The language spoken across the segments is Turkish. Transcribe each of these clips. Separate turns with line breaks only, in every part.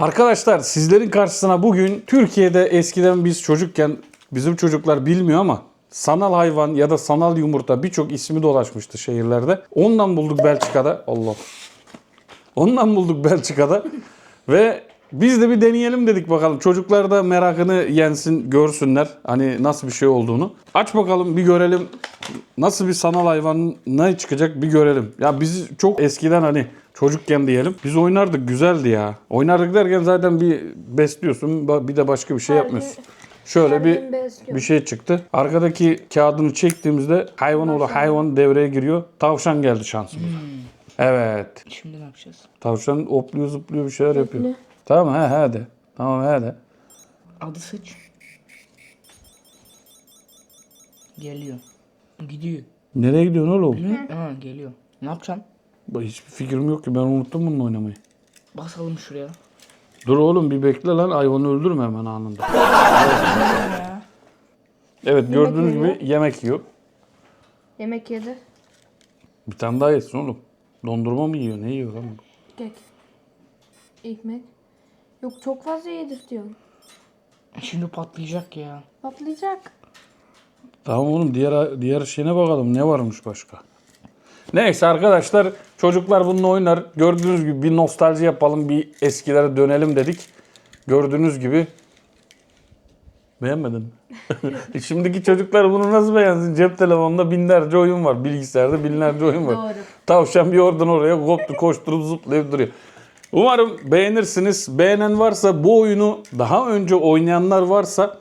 Arkadaşlar sizlerin karşısına bugün Türkiye'de eskiden biz çocukken bizim çocuklar bilmiyor ama sanal hayvan ya da sanal yumurta birçok ismi dolaşmıştı şehirlerde. Ondan bulduk Belçika'da. Allah. Ondan bulduk Belçika'da ve biz de bir deneyelim dedik bakalım. Çocuklar da merakını yensin, görsünler hani nasıl bir şey olduğunu. Aç bakalım bir görelim nasıl bir sanal hayvan ne çıkacak bir görelim. Ya biz çok eskiden hani çocukken diyelim biz oynardık güzeldi ya. Oynardık derken zaten bir besliyorsun bir de başka bir şey yapmıyorsun. Şöyle bir bir şey çıktı. Arkadaki kağıdını çektiğimizde hayvan oğlu hayvan devreye giriyor. Tavşan geldi şansımıza. Evet.
Şimdi ne yapacağız?
Tavşan opluyor zıplıyor bir şeyler yapıyor. Tamam he he de. Tamam he de.
Adı seç. Geliyor. Gidiyor.
Nereye gidiyorsun oğlum?
Ne? Ha geliyor. Ne yapacaksın?
Bak, Hiçbir fikrim yok ki ben unuttum bununla oynamayı.
Basalım şuraya.
Dur oğlum bir bekle lan hayvanı öldürme hemen anında. Evet gördüğünüz gibi yemek yiyor.
Yemek yedi.
Bir tane daha yesin oğlum. Dondurma mı yiyor? Ne yiyor lan? bu?
Kek. Ekmek. Yok çok fazla yedirtiyorsun.
Şimdi patlayacak ya.
Patlayacak.
Tamam oğlum diğer diğer şeyine bakalım ne varmış başka. Neyse arkadaşlar çocuklar bununla oynar. Gördüğünüz gibi bir nostalji yapalım bir eskilere dönelim dedik. Gördüğünüz gibi Beğenmedin mi? Şimdiki çocuklar bunu nasıl beğensin? Cep telefonunda binlerce oyun var. Bilgisayarda binlerce oyun var.
Doğru.
Tavşan bir oradan oraya koptu koşturup zıplayıp duruyor. Umarım beğenirsiniz. Beğenen varsa bu oyunu daha önce oynayanlar varsa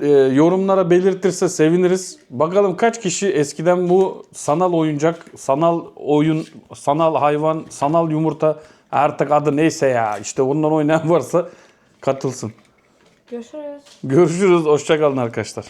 e, yorumlara belirtirse seviniriz. Bakalım kaç kişi eskiden bu sanal oyuncak, sanal oyun, sanal hayvan, sanal yumurta artık adı neyse ya işte ondan oynayan varsa katılsın.
Görüşürüz.
Görüşürüz. Hoşçakalın arkadaşlar.